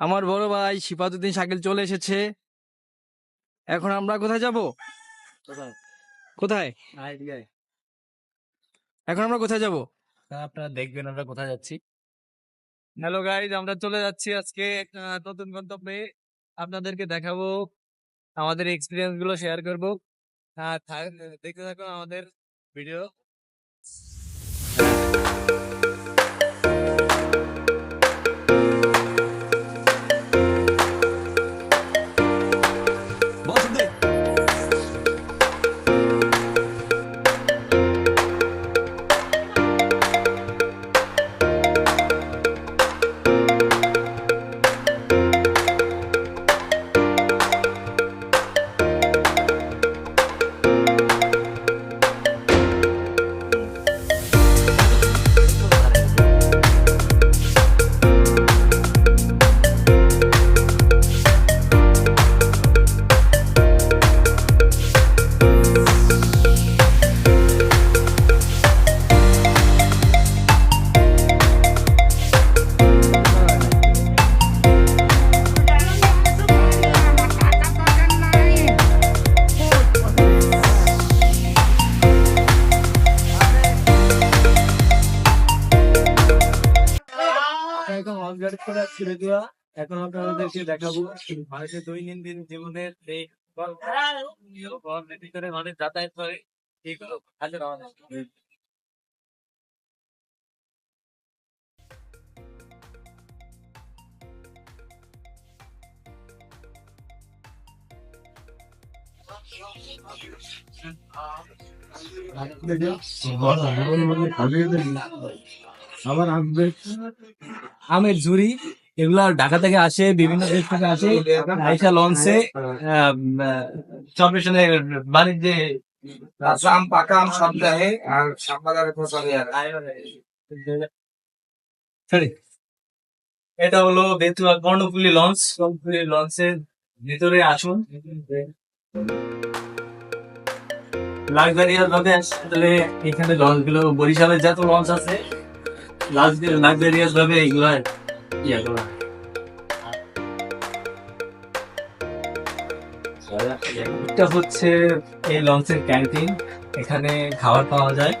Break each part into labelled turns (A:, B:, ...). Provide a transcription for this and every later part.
A: আমার বড় ভাই সিফাতুদ্দিন শাকিল চলে এসেছে। এখন আমরা কোথায় যাব?
B: কোথায়।
A: এখন আমরা কোথায় যাব?
B: আপনারা দেখবেন আমরা কোথায় যাচ্ছি।
A: হ্যালো গাইজ আমরা চলে যাচ্ছি আজকে নতুন গন্তব্যে। আপনাদেরকে দেখাবো আমাদের এক্সপিরিয়েন্সগুলো শেয়ার করব। হ্যাঁ দেখতে থাকুন আমাদের ভিডিও
B: অনগার্ড করে ছেড়ে দেওয়া। এখন আপনাদেরকে দেখাবো মানুষের দৈনন্দিন জীবনের এই ভিতরে মানুষ যাতায়াত করে এগুলো হাজার আমাদের
C: আবার আসবে
B: আমের ঝুড়ি এগুলা ঢাকা থেকে আসে বিভিন্ন দেশ থেকে আসে। আইসা লঞ্চে চরপেশনে বাণিজ্যে
C: আম পাকা আম সব দেয় আর সাম্বাদারে পৌঁছাবে আর
B: এটা হলো বেতুয়া কর্ণফুলি লঞ্চ কর্ণফুলি লঞ্চের ভিতরে আসুন। লাক্সারিয়াস ভাবে আসলে এখানে লঞ্চগুলো বরিশালের যত লঞ্চ আছে ভাবে ইয়া এটা হচ্ছে এই লঞ্চের ক্যান্টিন, এখানে খাবার পাওয়া যায়।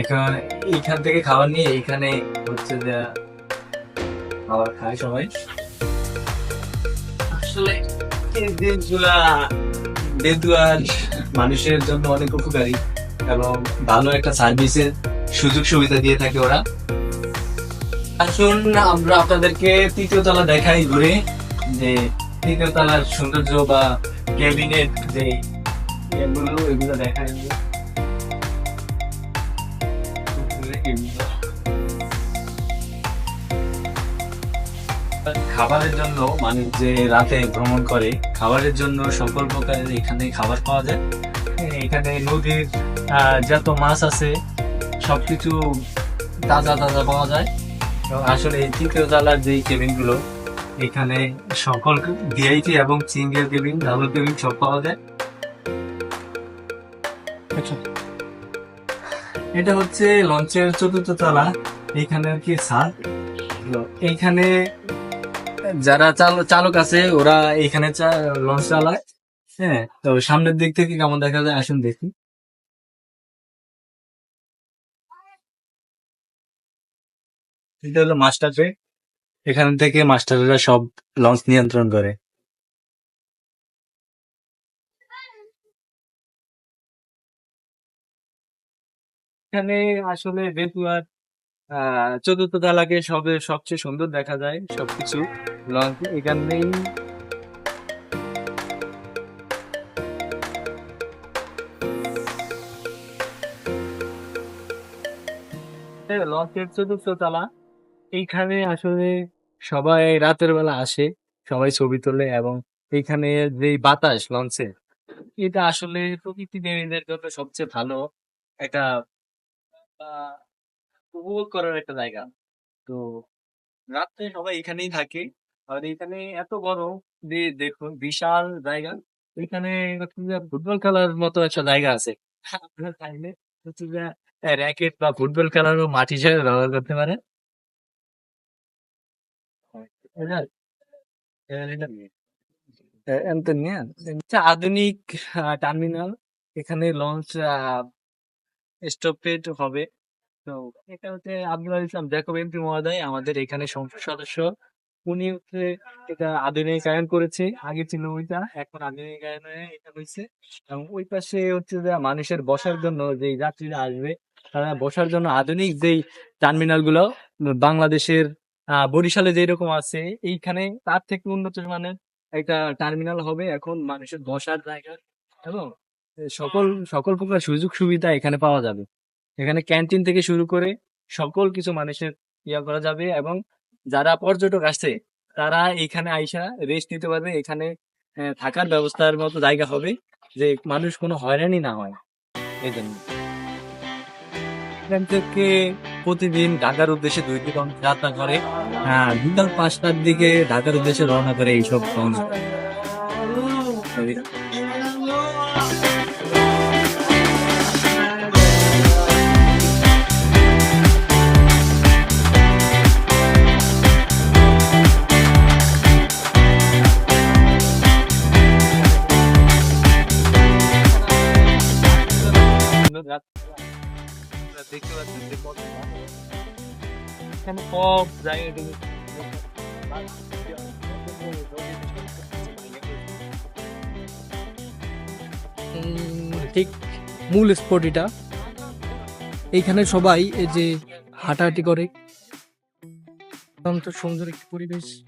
B: এখানে থেকে খাবার নিয়ে এইখানে হচ্ছে যে খাবার খায় সবাই। আসলে এই বেদুয়ার মানুষের জন্য অনেক উপকারী এবং ভালো একটা সার্ভিসের সুযোগ সুবিধা দিয়ে থাকে ওরা। আসুন, আমরা আপনাদেরকে তৃতীয় তলা দেখাই ঘুরে, যে তৃতীয় তলার সৌন্দর্য বা ক্যাবিনেট যে এগুলো এগুলো দেখাই। খাবারের জন্য মানুষ যে রাতে ভ্রমণ করে, খাবারের জন্য সকল প্রকারের এখানে খাবার পাওয়া যায়। এখানে নদীর যত মাছ আছে সবকিছু তাজা তাজা পাওয়া যায়। এবং আসলে এই তৃতীয় তলার যে কেবিনগুলো এখানে সকল ভিআইপি এবং সিঙ্গেল কেবিন ডাবল কেবিন সব পাওয়া যায়। আচ্ছা। এটা হচ্ছে লঞ্চের চতুর্থ তলা। এখানে আর কি ছাদ এইখানে যারা চালক চালক আছে ওরা এখানে লঞ্চ চালায়। হ্যাঁ তো সামনের দিক থেকে কেমন দেখা যায় আসুন দেখি। এটা হলো মাস্টার ট্রে এখান থেকে মাস্টাররা সব লঞ্চ নিয়ন্ত্রণ করে। এখানে আসলে বেতুয়ার চতুর্থ তালাকে সবে সবচেয়ে সুন্দর দেখা যায়, সবকিছু লঞ্চ এখানেই। লঞ্চের চতুর্থ তালা। এইখানে আসলে সবাই রাতের বেলা আসে সবাই ছবি তোলে এবং এইখানে যে বাতাস লঞ্চে এটা আসলে প্রকৃতি প্রেমীদের জন্য সবচেয়ে ভালো একটা আহ, উপভোগ করার একটা জায়গা। তো রাত্রে সবাই এখানেই থাকে। আর এখানে এত বড় যে দেখুন বিশাল জায়গা। এখানে ফুটবল খেলার মতো একটা জায়গা আছে। আপনারা চাইলে হচ্ছে যে র্যাকেট বা ফুটবল খেলারও মাঠ হিসেবে ব্যবহার করতে পারেন। আধুনিক টার্মিনাল এখানে লঞ্চ স্টপেজ হবে তো এটা হচ্ছে আব্দুল ইসলাম জ্যাকব এমপি মহোদয় আমাদের এখানে সংসদ সদস্য উনি হচ্ছে এটা আধুনিকায়ন করেছে আগে ছিল ওইটা এখন আধুনিকায়ন হয়ে এটা হয়েছে এবং ওই পাশে হচ্ছে যে মানুষের বসার জন্য যে যাত্রীরা আসবে তারা বসার জন্য আধুনিক যেই টার্মিনালগুলো বাংলাদেশের আহ, বরিশালে যেরকম আছে এইখানে তার থেকে উন্নত মানের একটা টার্মিনাল হবে এখন মানুষের বসার জায়গা এবং সকল সকল প্রকার সুযোগ সুবিধা এখানে পাওয়া যাবে। এখানে ক্যান্টিন থেকে শুরু করে সকল কিছু মানুষের ইয়া করা যাবে এবং যারা পর্যটক আসছে তারা এখানে আইসা রেস্ট নিতে পারবে। এখানে থাকার ব্যবস্থার মতো জায়গা হবে যে মানুষ কোনো হয়রানি না হয়। এই জন্য থেকে প্রতিদিন ঢাকার উদ্দেশ্যে দুই দিন যাত্রা করে হ্যাঁ বিকাল পাঁচটার দিকে ঢাকার উদ্দেশ্যে রওনা করে এইসব লঞ্চ।
D: উম, ঠিক মূল স্পট এটা। এইখানে সবাই এই যে হাঁটাহাঁটি করে। অত্যন্ত সুন্দর একটি পরিবেশ।